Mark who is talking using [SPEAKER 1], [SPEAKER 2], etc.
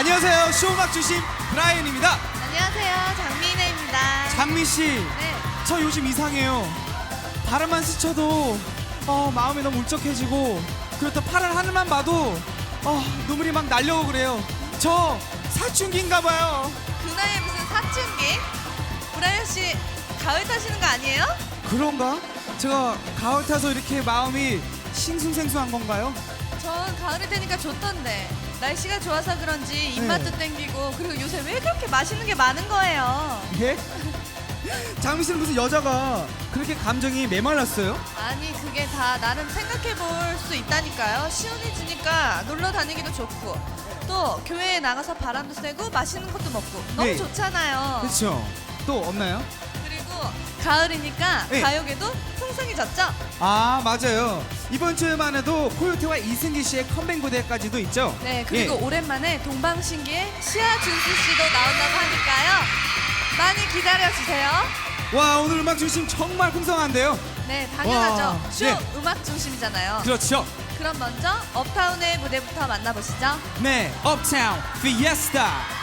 [SPEAKER 1] 안녕하세요. 쇼음악 주신 브라이언입니다.
[SPEAKER 2] 안녕하세요. 장미인혜입니다.
[SPEAKER 1] 장미 씨,
[SPEAKER 2] 네.
[SPEAKER 1] 저 요즘 이상해요. 바람만 스쳐도 어, 마음이 너무 울적해지고 그렇다 파란 하늘만 봐도 어, 눈물이 막 날려오고 그래요. 저 사춘기인가 봐요.
[SPEAKER 2] 그 나이에 무슨 사춘기? 브라이언 씨 가을 타시는 거 아니에요?
[SPEAKER 1] 그런가? 제가 가을 타서 이렇게 마음이 싱숭생숭한 건가요?
[SPEAKER 2] 전 가을이 되니까 좋던데 날씨가 좋아서 그런지 입맛도 땡기고 그리고 요새 왜 그렇게 맛있는 게 많은 거예요?
[SPEAKER 1] 예? 장미 씨는 무슨 여자가 그렇게 감정이 메말랐어요?
[SPEAKER 2] 아니 그게 다 나름 생각해 볼 수 있다니까요. 시원해지니까 놀러 다니기도 좋고 또 교회에 나가서 바람도 쐬고 맛있는 것도 먹고 너무
[SPEAKER 1] 네.
[SPEAKER 2] 좋잖아요.
[SPEAKER 1] 그렇죠. 또 없나요?
[SPEAKER 2] 그리고 가을이니까
[SPEAKER 1] 네.
[SPEAKER 2] 가요계도 풍성해졌죠?
[SPEAKER 1] 아 맞아요. 이번 주에만 해도 코요태와 이승기 씨의 컴백 무대까지도 있죠.
[SPEAKER 2] 네, 그리고
[SPEAKER 1] 예.
[SPEAKER 2] 오랜만에 동방신기의 시아 준수 씨도 나온다고 하니까요. 많이 기다려 주세요.
[SPEAKER 1] 와 오늘 음악 중심 정말 풍성한데요.
[SPEAKER 2] 네, 당연하죠.
[SPEAKER 1] 와,
[SPEAKER 2] 쇼
[SPEAKER 1] 네.
[SPEAKER 2] 음악 중심이잖아요.
[SPEAKER 1] 그렇죠.
[SPEAKER 2] 그럼 먼저 업타운의 무대부터 만나보시죠.
[SPEAKER 1] 네, 업타운 피에스타.